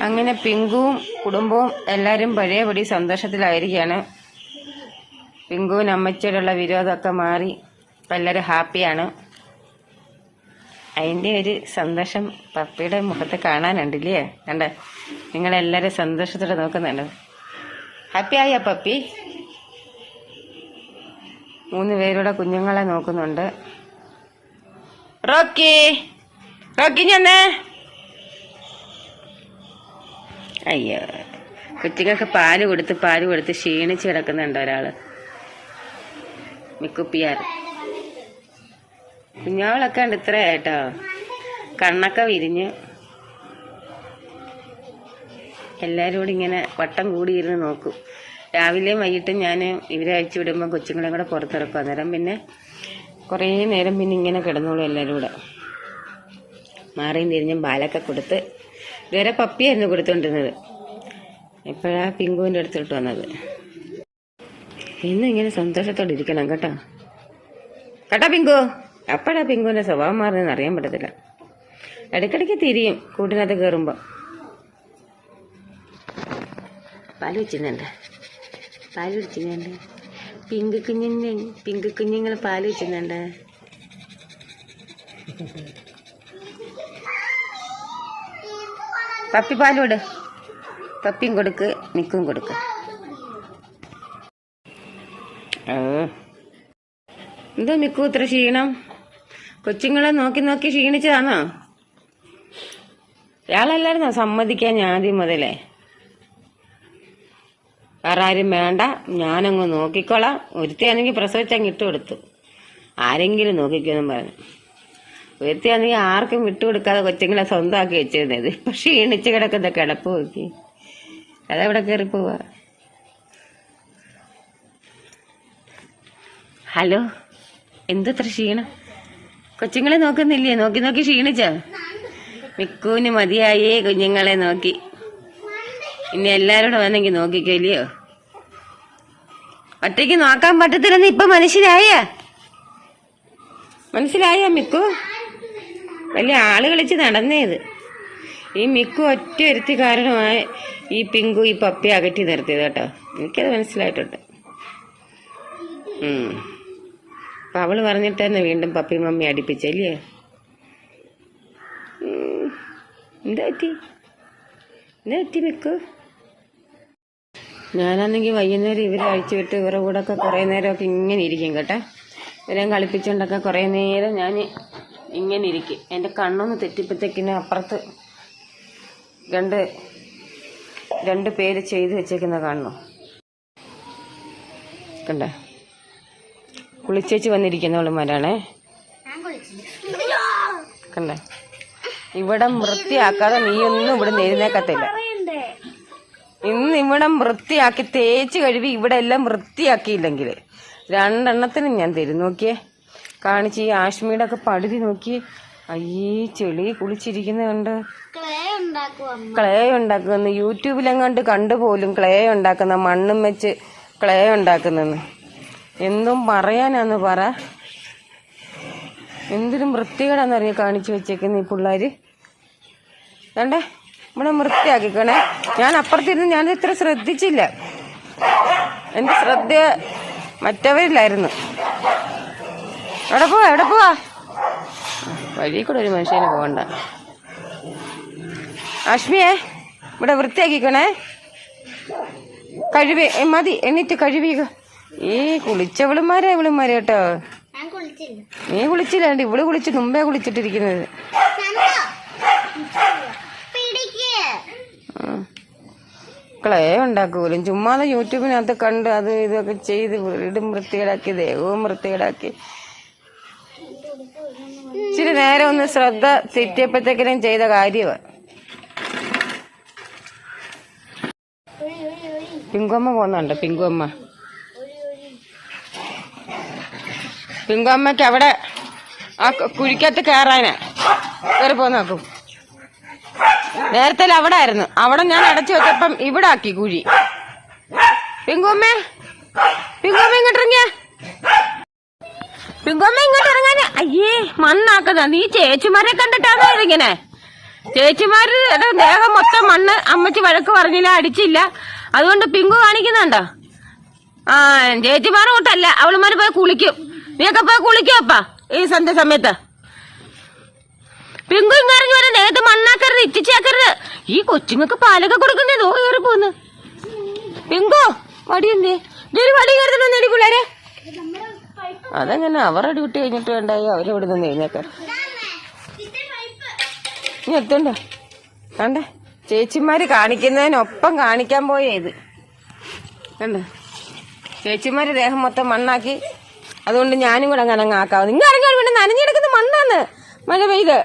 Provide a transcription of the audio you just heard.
അങ്ങനെ പിങ്കുവും കുടുംബവും എല്ലാവരും പഴയപടി സന്തോഷത്തിലായിരിക്കുകയാണ്. പിങ്കുവിന് അമ്മച്ചിയോടുള്ള വിരോധമൊക്കെ മാറി എല്ലാവരും ഹാപ്പിയാണ്. അതിന്റെ ഒരു സന്തോഷം പപ്പിയുടെ മുഖത്ത് കാണാനുണ്ടല്ലേ? കണ്ട? നിങ്ങളെല്ലാവരും സന്തോഷത്തോടെ നോക്കുന്നുണ്ട്. ഹാപ്പി ആയ പപ്പി? മൂന്ന് പേരുടെ കുഞ്ഞുങ്ങളെ നോക്കുന്നുണ്ട്. റോക്കി റോക്കി ഞാനേ അയ്യോ. കുട്ടികൾക്ക് പാൽ കൊടുത്ത് പാൽ കൊടുത്ത് ക്ഷീണിച്ച് കിടക്കുന്നുണ്ട് ഒരാൾ. മിക്കുപ്പിയാർ. കുഞ്ഞാവളൊക്കെ ഉണ്ട് ഇത്ര കേട്ടോ കണ്ണൊക്കെ വിരിഞ്ഞ്. എല്ലാവരും കൂടി ഇങ്ങനെ വട്ടം കൂടിയിരുന്ന് നോക്കും. രാവിലെയും വൈകിട്ടും ഞാൻ ഇവരെ അയച്ചു വിടുമ്പോൾ കൊച്ചുങ്ങളെ കൂടെ പുറത്തിറക്കും. അന്നേരം പിന്നെ കുറേ നേരം പിന്നെ ഇങ്ങനെ കിടന്നോളും എല്ലാവരും കൂടെ. മാറിയും തിരിഞ്ഞും പാലൊക്കെ കൊടുത്ത് ഇതുവരെ പപ്പിയായിരുന്നു കൊടുത്തോണ്ടിരുന്നത് എപ്പോഴാ പിങ്കുവിന്റെ അടുത്തോട്ട് വന്നത്? ഇന്നും ഇങ്ങനെ സന്തോഷത്തോടെ ഇരിക്കണം കേട്ടോ. കേട്ടോ പിങ്കു? എപ്പോഴാ പിങ്കുവിന്റെ സ്വഭാവം മാറുന്നതെന്ന് അറിയാൻ പറ്റത്തില്ല. ഇടയ്ക്കിടയ്ക്ക് തിരിയും കൂട്ടിനകത്ത് കയറുമ്പോൾ പാൽ വെച്ചിരുന്നുണ്ട് പാൽ കുടിച്ചിരുന്നുണ്ട് പിങ്ക് കുഞ്ഞിന്റെ പിങ്ക് കുഞ്ഞുങ്ങൾ പാൽ വെച്ചിരുന്നുണ്ട് പപ്പി പാലോട് പപ്പിയും കൊടുക്ക് നിക്കും കൊടുക്ക്. എന്തോ നിക്കൂ ഇത്ര ക്ഷീണം? കൊച്ചുങ്ങളെ നോക്കി നോക്കി ക്ഷീണിച്ചതാണോ ഇയാളല്ലായിരുന്നോ സമ്മതിക്കാൻ ഞാൻ ആദ്യം മുതലേ. വേറെ ആരും വേണ്ട ഞാനങ്ങ് നോക്കിക്കോളാം. ഒരുത്തിയാണെങ്കിൽ പ്രസവിച്ചങ്ങ് ഇട്ട് കൊടുത്തു ആരെങ്കിലും നോക്കിക്കുമെന്നും പറഞ്ഞു. ഒരുത്തിയാണെങ്കിൽ ആർക്കും വിട്ടുകൊടുക്കാതെ കൊച്ചുങ്ങളെ സ്വന്തമാക്കി വെച്ചിരുന്നത്. പക്ഷെ ക്ഷീണിച്ച് കിടക്കുന്ന കിടപ്പ് നോക്കി. അതവിടെ കയറി പോവാ. ഹലോ എന്തത്ര ക്ഷീണം? കൊച്ചുങ്ങളെ നോക്കുന്നില്ലേ? നോക്കി നോക്കി ക്ഷീണിച്ച? മിക്കൂന് മതിയായേ കുഞ്ഞുങ്ങളെ നോക്കി. ഇനി എല്ലാരോടും വന്നെങ്കിൽ നോക്കിക്കോല്ലയോ ഒറ്റയ്ക്ക് നോക്കാൻ പറ്റത്തില്ലെന്ന് ഇപ്പൊ മനസ്സിലായ? മനസ്സിലായ മിക്കു? വലിയ ആൾ കളിച്ച് നടന്നേത് ഈ മിക്കു ഒറ്റ ഒരുത്തി കാരണമായി ഈ പിങ്കു ഈ പപ്പി അകറ്റി നിർത്തിയത് കേട്ടോ. എനിക്കത് മനസ്സിലായിട്ടുണ്ട്. അപ്പം അവൾ പറഞ്ഞിട്ട് തന്നെ വീണ്ടും പപ്പി മമ്മി അടിപ്പിച്ചല്ലേ. എന്താ പറ്റി? എന്താ പറ്റി മിക്കു? ഞാനാണെങ്കിൽ വൈകുന്നേരം ഇവരെ അഴിച്ചു വിട്ട് ഇവരുടെ കൂടെ ഒക്കെ കുറേ നേരമൊക്കെ ഇങ്ങനെ ഇരിക്കും കേട്ടോ. ഇവരെ കളിപ്പിച്ചുകൊണ്ടൊക്കെ കുറേ നേരം ഞാൻ ഇങ്ങനെ ഇരിക്കും. എന്റെ കണ്ണൊന്ന് തെറ്റിപ്പത്തേക്കിന് അപ്പുറത്ത് രണ്ട് രണ്ട് പേര് ചെയ്ത് വെച്ചേക്കുന്ന കാണുന്നു കണ്ടേ? കുളിച്ചേച്ച് വന്നിരിക്കുന്നവളുമാരാണേ കണ്ടേ? ഇവിടെ വൃത്തിയാക്കാതെ നീയൊന്നും ഇവിടെ എഴുന്നേക്കത്തില്ല ഇന്ന് ഇവിടെ വൃത്തിയാക്കി തേച്ച് കഴുകി ഇവിടെ എല്ലാം വൃത്തിയാക്കിയില്ലെങ്കിൽ രണ്ടെണ്ണത്തിനും ഞാൻ തരും. നോക്കിയേ. കാണിച്ച് ഈ ആഷ്മിയുടെ ഒക്കെ പടുതി നോക്കി. അയ്യേ ചെളി കുളിച്ചിരിക്കുന്ന കണ്ട് ക്ലേ ഉണ്ടാക്കുന്ന യൂട്യൂബിലെങ്ങാണ്ട് കണ്ടുപോലും ക്ലേ ഉണ്ടാക്കുന്ന മണ്ണും വെച്ച് ക്ലേ ഉണ്ടാക്കുന്നെന്ന്. എന്തും പറയാനാന്ന് പറ. എന്തിനും വൃത്തികേടാന്നറിയ കാണിച്ചു വെച്ചേക്കുന്ന ഈ പിള്ളേര്? കണ്ടേ? ഇവിടെ വൃത്തിയാക്കിക്കണേ. ഞാൻ അപ്പുറത്തിരുന്ന് ഇത്ര ശ്രദ്ധിച്ചില്ല. എന്റെ ശ്രദ്ധ മറ്റവരില്ലായിരുന്നു എവിടെ പോവാ? എവിടെ പോവാ? വഴി കൂടെ ഒരു മനുഷ്യന് പോകണ്ട. അശ്മിയെ ഇവിടെ വൃത്തിയാക്കിക്കണേ. കഴുകി മതി എന്നിട്ട് കഴുകിക ഈ കുളിച്ചവളുമാരെ ഇവളുമാരെ കേട്ടോ. നീ കുളിച്ചില്ലാണ്ട് ഇവൾ കുളിച്ച് മുമ്പേ കുളിച്ചിട്ടിരിക്കുന്നത്. ക്ലേ ഉണ്ടാക്കൂലും. ചുമ്മാതെ യൂട്യൂബിനകത്ത് കണ്ട് അത് ഇതൊക്കെ ചെയ്ത് വീടും വൃത്തികേടാക്കി ദേഹവും വൃത്തികേടാക്കി. ഇച്ചിരി നേരം ഒന്ന് ശ്രദ്ധ തെറ്റിയപ്പോഴത്തേക്കിനും ചെയ്ത കാര്യമാണ് പിങ്കുമ്മ പോകുന്നുണ്ട്? പിങ്കുമ്മ പിങ്കുമ്മക്ക് അവിടെ ആ കുഴിക്കകത്ത് കയറാനാ കയറി പോന്നാക്കും നേരത്തെ അവിടെ ആയിരുന്നു. അവിടെ ഞാൻ അടച്ചു വെച്ചപ്പം ഇവിടെ ആക്കി കുഴി. പിങ്കുമ്മേ പിങ്കുമ്മ ഇങ്ങോട്ടിറങ്ങിയ. പിങ്കുമ്മ ഇങ്ങോട്ട് അയ്യേ മണ്ണാക്കുന്ന നീ ചേച്ചിമാരെ കണ്ടിട്ടാണോ ഇതിങ്ങനെ? ചേച്ചിമാര് ദേഹം മൊത്തം മണ്ണ് അമ്മച്ചി വഴക്ക് പറഞ്ഞില്ല അടിച്ചില്ല. അതുകൊണ്ട് പിങ്കു കാണിക്കുന്നുണ്ടോ? ആ ചേച്ചിമാർ കൂട്ടല്ല. അവളുമാര് പോയി കുളിക്കും. നീയൊക്കെ പോയി കുളിക്കും ഈ സന്ധ്യ സമയത്ത്. പിങ്കു ഇങ്ങറിഞ്ഞു വരെ ദേഹത്ത് മണ്ണാക്കരുത് ഇറ്റിച്ചാക്കരുത്. ഈ കൊച്ചുങ്ങൾക്ക് പാലൊക്കെ കൊടുക്കുന്നേ ദോ കയറി പോന്ന്. പിങ്കു വടി എന്തേ ഇതൊരു വടി കയറുന്നേ പിള്ളേരെ? അതെങ്ങനെ? അവരുടെ ഡ്യൂട്ടി കഴിഞ്ഞിട്ട് വേണ്ടായി? അവരവിടെ നിന്ന് എഴുന്നേക്കാൻ നീ എത്തണ്ട. കണ്ടേ? ചേച്ചിമാര് കാണിക്കുന്നതിനൊപ്പം കാണിക്കാൻ പോയേ ഇത്. കണ്ടേ? ചേച്ചിമാര് ദേഹം മൊത്തം മണ്ണാക്കി. അതുകൊണ്ട് ഞാനും കൂടെ അങ്ങനെ അങ്ങ് ആക്കാവും. നിങ്ങൾ ഇറങ്ങി വേണ്ട നനഞ്ഞെടുക്കുന്ന മണ്ണാന്ന്. മഴ പെയ്ത്.